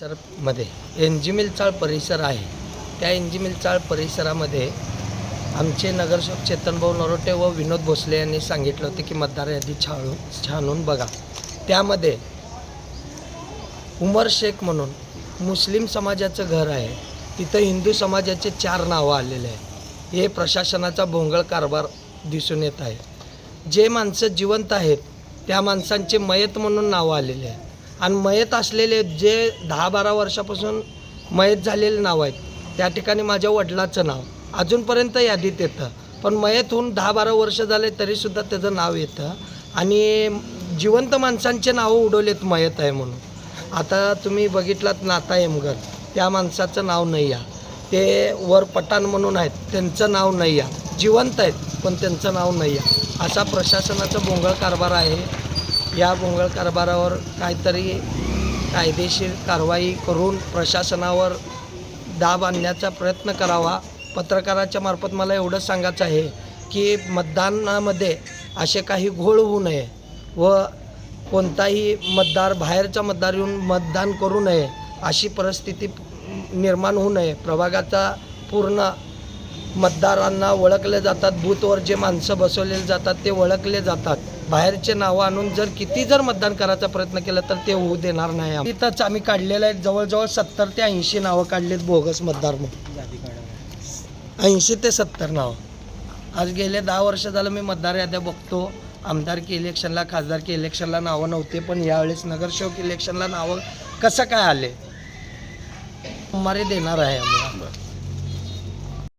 सरमध्ये एनजिमिलचाळ परिसर आहे. त्या एनजिमिलचाळ परिसरामध्ये आमचे नगरसेवक चेतनभाऊ नरोटे व विनोद भोसले यांनी सांगितलं होतं की मतदार यादी छाळून छानून बघा. त्यामध्ये उमर शेख म्हणून मुस्लिम समाजाचं घर आहे. तिथं हिंदू समाजाचे चार नावं आलेले आहे हे प्रशासनाचा भोंगळ कारभार दिसून येत आहे. जे माणसं जिवंत आहेत त्या माणसांचे मयत म्हणून नावं आलेले आहे आणि मयत असलेले जे दहा बारा वर्षापासून मयत झालेले नाव आहेत त्या ठिकाणी माझ्या वडिलाचं नाव. अजूनपर्यंत यादीत येतं. पण मयत होऊन दहा बारा वर्ष झाले तरीसुद्धा त्याचं नाव येतं. आणि जिवंत माणसांचे नावं उडवलेत मयत आहे म्हणून. आता तुम्ही बघितलात नाता एमगर त्या माणसाचं नाव नाही आहे ते वर पठाण म्हणून आहेत. त्यांचं नाव नाही आहे जिवंत आहेत पण त्यांचं नाव नाही आहे असा प्रशासनाचा बोंगळ कारभार आहे. या भोंगळ कारभारावर काहीतरी कायदेशीर कारवाई करून प्रशासनावर दाब आणण्याचा प्रयत्न करावा. पत्रकाराच्या मार्फत मला एवढंच सांगायचं आहे की मतदानामध्ये असे काही घोळ होऊ नये व कोणताही मतदार बाहेरचा मतदार येऊन मतदान करू नये अशी परिस्थिती निर्माण होऊ नये. प्रभागाचा पूर्ण मतदारांना ओळखले जातात बूथवर जे माणसं बसवलेले जातात ते ओळखले जातात. बाहेरचे नावं आणून जर किती जर मतदान करायचा प्रयत्न केला तर ते होऊ देणार नाही आम्ही. आम्ही काढलेलं आहे. जवळजवळ सत्तर ते ऐंशी नावं काढलीत बोगस मतदार म्हणून. ऐंशी ते सत्तर नावं. आज गेले दहा वर्ष झालं मी मतदार याद्या बघतो. आमदारकी इलेक्शनला खासदारकी इलेक्शनला नावं नव्हते पण यावेळेस नगरसेवक इलेक्शनला नावं कसं काय आले? सोमवारी देणार आहे आम्ही